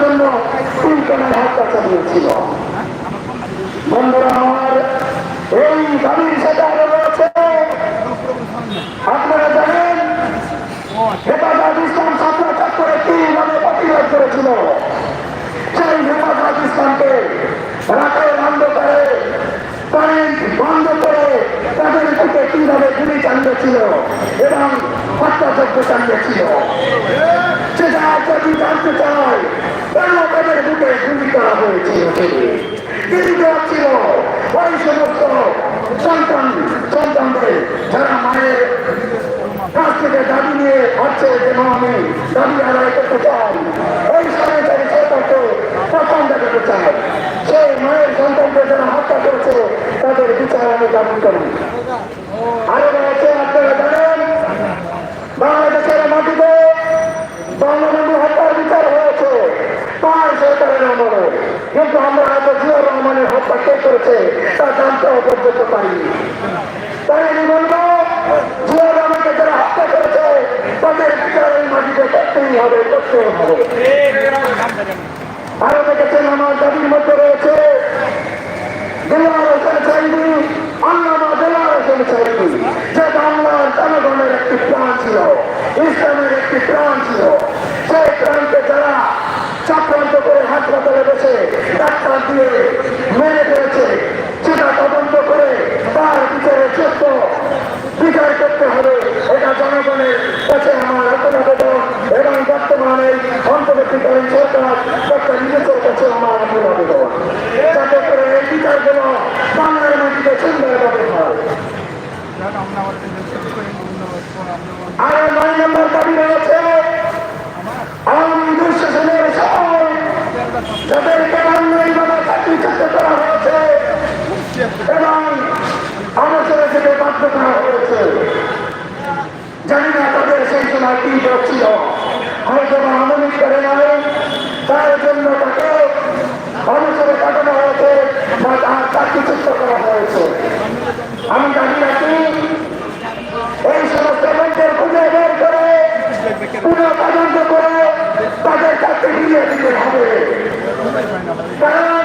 জন্য তিনজনের হত্যা চালিয়েছিল বন্ধুরা, আমার এই দাবির সাথে আরও রয়েছে। আপনারা জানেন, হেফাজত ইসলাম ছাত্র ছাত্রে কীভাবে প্রতিরোধ করেছিল। সেই হেফাজত ইসলামকে রাতের অন্ধকারে কারেন্ট বন্ধ করে তাদের দিকে কীভাবে গুলি চালিয়েছিল এবং হত্যাযজ্ঞ চালিয়েছিল। সেটা যদি জানতে চায় হয়েছিল। ছিল ওই সমস্ত সন্তান সন্তানদের যারা মায়ের কাছ থেকে দাবি নিয়ে আসছে যে, মা, আমি দাবি আদায় করতে চাই এই সরকারি সরকারকে প্রথম দেখাতে চাই সেই মায়ের সন্তানকে যারা হত্যা করেছে তাদের বিচার আমি দাবি করি আরও রয়েছে আপনারা জানেন বাংলাদেশের মাটিতে বঙ্গবন্ধু হত্যার বিচার হয়েছে পাঁচ সরকারের আমলে কিন্তু আমরা হয়তো জিয়া রহমানের হত্যা কে করেছে, তা জানতে অপর্যন্ত পারিনি। তাই আমি বলব জিয়া রহমানকে যারা হত্যা করেছে, তাদের বিচার এই মাটিতে করতেই হবে করতেই হবে। আরও দেখেছেন আমার দাবির মধ্যে রয়েছে জেলার হোসেন চাইবি আল্লামা জেলার হোসেন চাইবি যে বাংলার জনগণের একটি প্রাণ ছিল ইসলামের একটি প্রাণ ছিল সেই প্রাণকে যারা চক্রান্ত করে হাসপাতালে বসে ডাক্তার দিয়ে মেরে ফেলেছে। সেটা তদন্ত করে তার বিচারে সত্য বিচার করতে হবে। এটা জনগণের কাছে আমার আবেদন এবং বর্তমানে অন্তর্বর্তীকালীন সরকার ডক্টর নিজের কাছে আমার আবেদন যাতে করে এই বিচারগুলো বাংলার মাটিতে সুন্দরভাবে হয় আরও নয় নম্বর দাবি রয়েছে আওয়ামী দুঃশাসনের সময় যাদেরকে অন্যায়ভাবে চাকরিচ্যুত করা হয়েছে। এবং অবসরে থেকে বাধ্য করা হয়েছে। জানি না তাদের সেই সময় কি ছিল হয়তো বা আমলিক করে নাই তার জন্য তাকে অবসরে কাটানো হয়েছে বা তার চাকরিচ্যুত করা হয়েছে আমি দাবি রাখি এই সমস্ত লোকদের খুঁজে বের করে পুনঃ তদন্ত করে তাদের চাকরি ফিরিয়ে দিতে হবে কারণ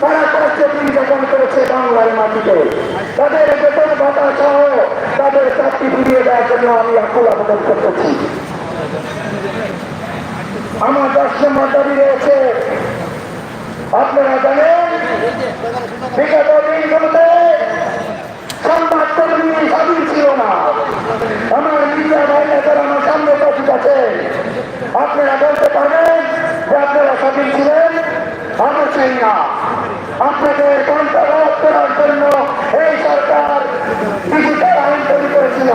তারা কষ্ট দিন যাপন করেছে মাটিতে তাদের বেতন ভাতা সহ তাদের চাকরি ফিরিয়ে দেওয়ার জন্য আমি আকুল আবেদন করতেছি। আমার দশ নম্বর দাবি রয়েছে, আপনারা জানেন বিগত দিনগুলোতে সংবাদ কর্মী স্বাধীন ছিল না। আমার মিডিয়া ভাইরা যারা আমার সামনে উপস্থিত আছে, আপনারা বলতে পারবেন যে আপনারা স্বাধীন ছিলেন অবশ্যই না। আপনাদের কণ্ঠরোধ করার জন্য এই সরকার ডিজিটাল আইন তৈরি করেছিল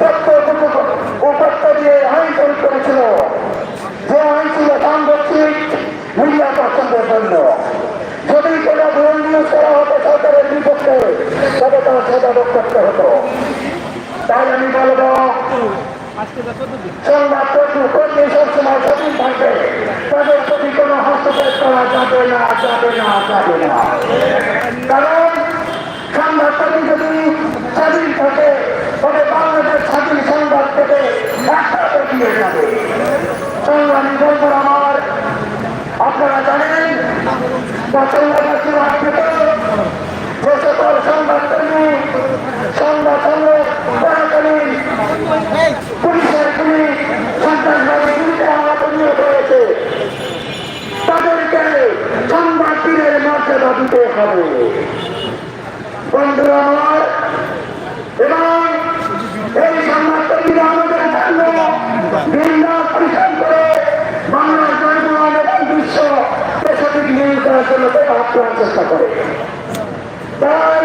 তথ্য উপত্য দিয়ে আইন তৈরি করেছিল যে আইন ছিল সাংগঠনিক মিডিয়া পছন্দের জন্য যদি কোনো সরকারের বিপক্ষে, তবে তার সদাবক করতে হতো। তাই আমি বলব, সংবাদ কর্মী কোনো হস্তক্ষেপ যাবে না যাবে না যাবে না। কারণ সংবাদ কর্মী যদি স্বাধীন থাকে, তবে বাংলাদেশ স্বাধীন সংবাদ থেকে একটা এগিয়ে যাবে। সংগ্রামী বলব আমার, আপনারা জানেন সংগ্রহ করাকালীন পুলিশের গুলি সন্ত্রাসবাদী গুলিতে আহত নিয়োগ হয়েছে। তাদেরকে সংবাদটির মর্যাদা দিতে হবে। বন্ধুরা আমার এবং এই সংবাদকর্মীরা আমাদের জন্য ভিন্ন পরিশ্রম করে বাংলার জনগণ এবং বিশ্ব সঠিক নিয়োগ করার জন্য তারা চেষ্টা করে। তাই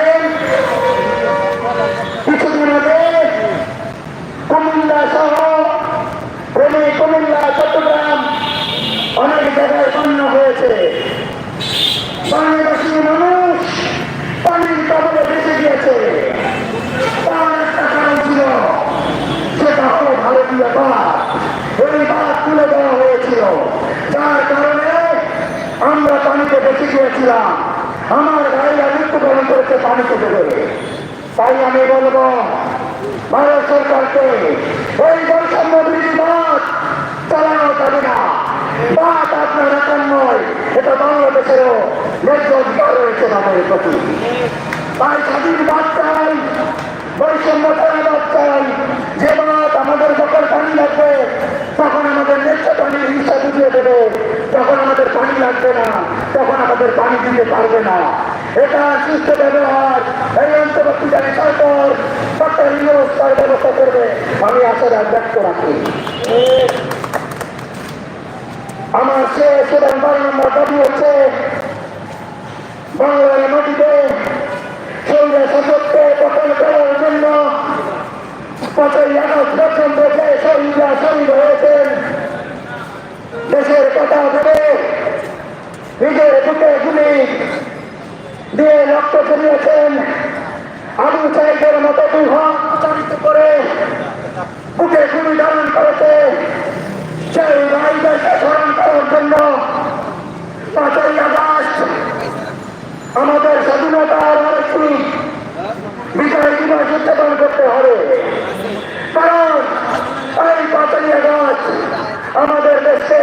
বাংলাদেশি মানুষ পানির কবলে গিয়েছে। তার একটা কারণ ছিল সেটা হয়েছিল। যার কারণে আমরা পানিতে বেঁচে গিয়েছিলাম। আমার ভাইরা মৃত্যুবরণ করেছে পানিতে দেবে তাই আমি বলব, ভারত সরকারকে ওই বৈষম্য বিরোধী বাদ চালানো যাবে না। বাদ আপনার এখন নয়, এটা বাংলাদেশেরও ন্যায্য রয়েছে আমাদের প্রতি তাই স্বাধীন বাদ চাই বৈষম্য বাদ চাই যে বাদ আমাদের যখন পানি লাগবে, তখন আমাদের ন্যায্য পানির হিসাব বুঝিয়ে দেবে। তখন আমাদের পানি লাগবে না, তখন আমাদের পানি দিতে পারবে না। এটা সুস্থ ব্যবহার, এই অন্তর্বর্তীকালীন সরকার তার ব্যবস্থা করবে। আমি আশা ব্যক্ত রাখি। আমার শেষ এবং বারো নম্বর হচ্ছে, বাংলার মাটিতে সৈন্য শাসককে পতন করার জন্য পাঁচই আগস্ট শহীদ হয়েছেন, দেশের কথা ভেবে নিজের বুকে গুলি দিয়ে রক্ত ছড়িয়েছেন আবু সাইদের মতো চালিত করে বুকে গুলি ধারণ করেছে। সেই ভাইদেরকে স্মরণ করার জন্য পাঁচই আগস্ট আমাদের স্বাধীনতার আরেকটি বিজয় দিবস উদযাপন করতে হবে। কারণ এই পাঁচই আগস্ট আমাদের দেশে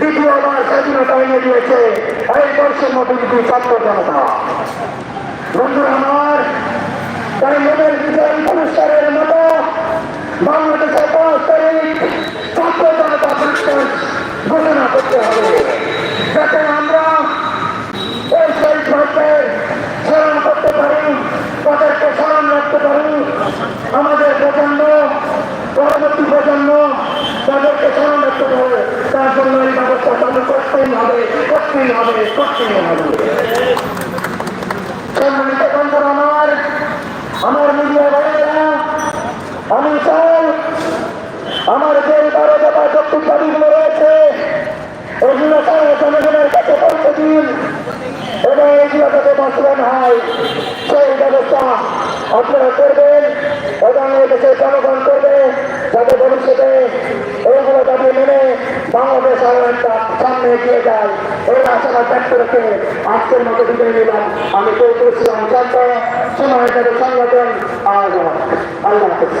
দ্বিতীয়বার স্বাধীনতা এনে দিয়েছে। এই বৈষম্য বিরোধী ছাত্র জনতা। বন্ধুরা আমার, তাই নোবেল বিজয়ী পুরস্কারের মতো বাংলাদেশের পাঁচ তারিখ পুরস্কার ঘোষণা করতে হবে। যাতে আমরা এই সেই স্মরণ করতে পারি তাদেরকে স্মরণ রাখতে পারি। আমাদের প্রজন্ম, পরবর্তী প্রজন্ম তাদেরকে স্মরণ রাখতে পারে। তার জন্য এই ব্যবস্থা চালু করতেই হবে করতেই হবে করতেই হবে সম্মানিত বন্ধুরা আমার আমার মিডিয়া ভাইয়েরা আমি চাই আমার যে বারো দফা যৌক্তিক দাবিগুলো রয়েছে এগুলো তারা জনগণের কাছে পৌঁছে দিন এবং এগুলো যাতে বাস্তবায়ন হয় সেই ব্যবস্থা আপনারা করবেন এই দেশের জনগণ করবে, যাতে ভবিষ্যতে এইগুলো দাবি মেনে বাংলাদেশ সামনে এগিয়ে যায়। এই আশাবাদ ব্যক্ত রেখে আজকের মতো নিলাম। আমি চৌধুরী ইসলাম শান্ত সময় সংগঠন আল্লাহ হাফিজ।